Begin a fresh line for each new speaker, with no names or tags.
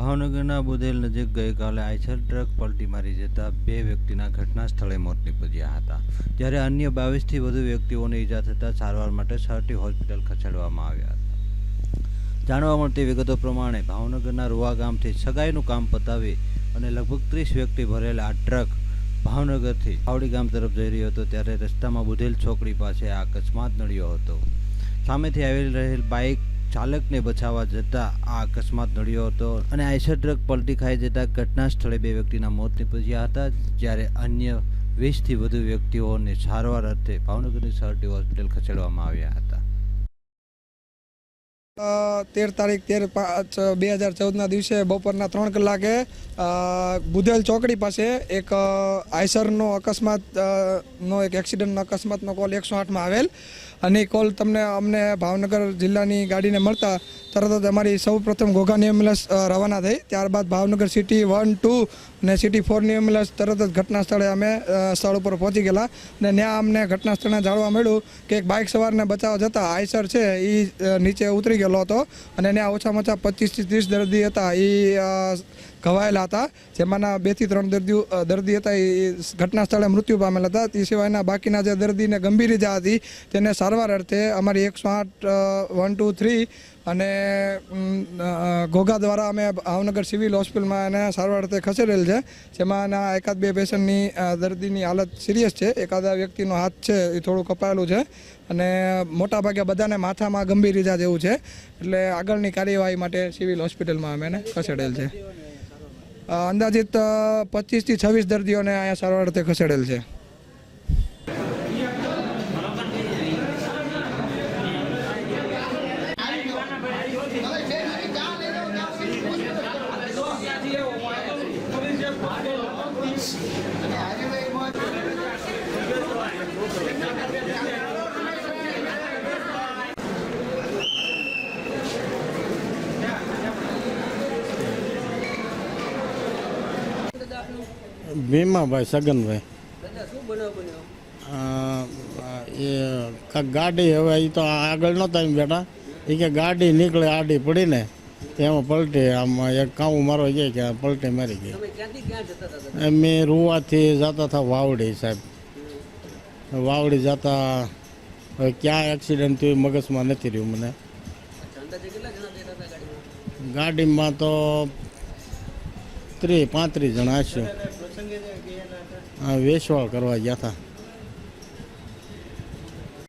ભાવનગરના બુધેલ નજીક ગઈકાલે આઈસર ટ્રક પલટી મારી જતા બે વ્યક્તિના ઘટના સ્થળે મોત નીપજ્યા હતા. જ્યારે અન્ય બાવીસથી વધુ વ્યક્તિઓને ઈજા થતાં સારવાર માટે સરટી હોસ્પિટલ ખસેડવામાં આવ્યા હતા. જાણવા મળતી વિગતો પ્રમાણે ભાવનગરના રૂવા ગામથી સગાઈનું કામ પતાવી અને લગભગ ત્રીસ વ્યક્તિ ભરેલા આ ટ્રક ભાવનગરથી આવડી ગામ તરફ જઈ રહ્યો હતો, ત્યારે રસ્તામાં બુધેલ છોકરી પાસે આ અકસ્માત નડ્યો હતો. સામેથી આવી રહેલ બાઇક ચાલકને બચાવવા જતાં આ અકસ્માત નડ્યો હતો અને આઈસર ટ્રક પલટી ખાઈ જતાં ઘટના સ્થળે બે વ્યક્તિના મોત નીપજ્યા હતા, જ્યારે અન્ય વીસથી વધુ વ્યક્તિઓને સારવાર અર્થે ભાવનગરની સરટી હોસ્પિટલ ખસેડવામાં આવ્યા હતા.
તેર તારીખ, તેર પાંચ, બે હજાર ચૌદના દિવસે બપોરના ત્રણ કલાકે બુધેલ ચોકડી પાસે એક આઈસરનો અકસ્માત નો એક એક્સિડન્ટનો અકસ્માતનો કોલ એકસો આઠમાં આવેલ. અને એ કોલ તમને અમને ભાવનગર જિલ્લાની ગાડીને મળતા તરત જ અમારી સૌ પ્રથમ ઘોઘાની એમ્બ્યુલન્સ રવાના થઈ. ત્યારબાદ ભાવનગર સિટી વન ટુ અને સિટી ફોરની એમ્બ્યુલન્સ તરત જ ઘટના સ્થળે અમે સ્થળ ઉપર પહોંચી ગયેલા. અને ત્યાં અમને ઘટના સ્થળે જાણવા મળ્યું કે એક બાઇક સવારને બચાવવા જતાં આઈસર છે એ નીચે ઉતરી ગયેલો હતો. અને ત્યાં ઓછામાં ઓછા પચીસથી ત્રીસ દર્દી હતા એ ઘવાયેલા હતા. જેમાંના બેથી ત્રણ દર્દીઓ દર્દી હતા એ ઘટના સ્થળે મૃત્યુ પામેલા હતા. તે સિવાયના બાકીના જે દર્દીને ગંભીર ઇજા હતી, તેને સારવાર અર્થે અમારી એકસો આઠ વન ટુ થ્રી અને ઘોઘા દ્વારા અમે ભાવનગર સિવિલ હોસ્પિટલમાં એને સારવાર અર્થે ખસેડેલ છે, જેમાં એના એકાદ બે પેશન્ટની દર્દીની હાલત સિરિયસ છે, એકાદા વ્યક્તિનો હાથ છે એ થોડું કપાયેલું છે, અને મોટાભાગે બધાને માથામાં ગંભીર ઇજા જેવું છે, એટલે આગળની કાર્યવાહી માટે સિવિલ હોસ્પિટલમાં અમે એને ખસેડેલ છે. અંદાજિત પચીસથી છવ્વીસ દર્દીઓને અહીંયા સારવાર અર્થે ખસેડેલ છે.
ભીમાભાઈ સગનભાઈ અ, એ કાંઈક ગાડી હવે એ તો આગળ નહોતા એમ બેઠા એ કે ગાડી નીકળે આડી પડીને તેમાં પલટી, આમ એક કાઉ મારો જાય કે પલટી મારી ગઈ. અમે રૂવાથી જતા હતા વાવડી સાહેબ. વાવડી જતા, હવે ક્યાં એક્સિડન્ટ થયું મગજમાં નથી રહ્યું મને. ગાડીમાં તો ત્રીસ પાંત્રીસ જણા હશે. વેસવાળ કરવા ગયા હતા.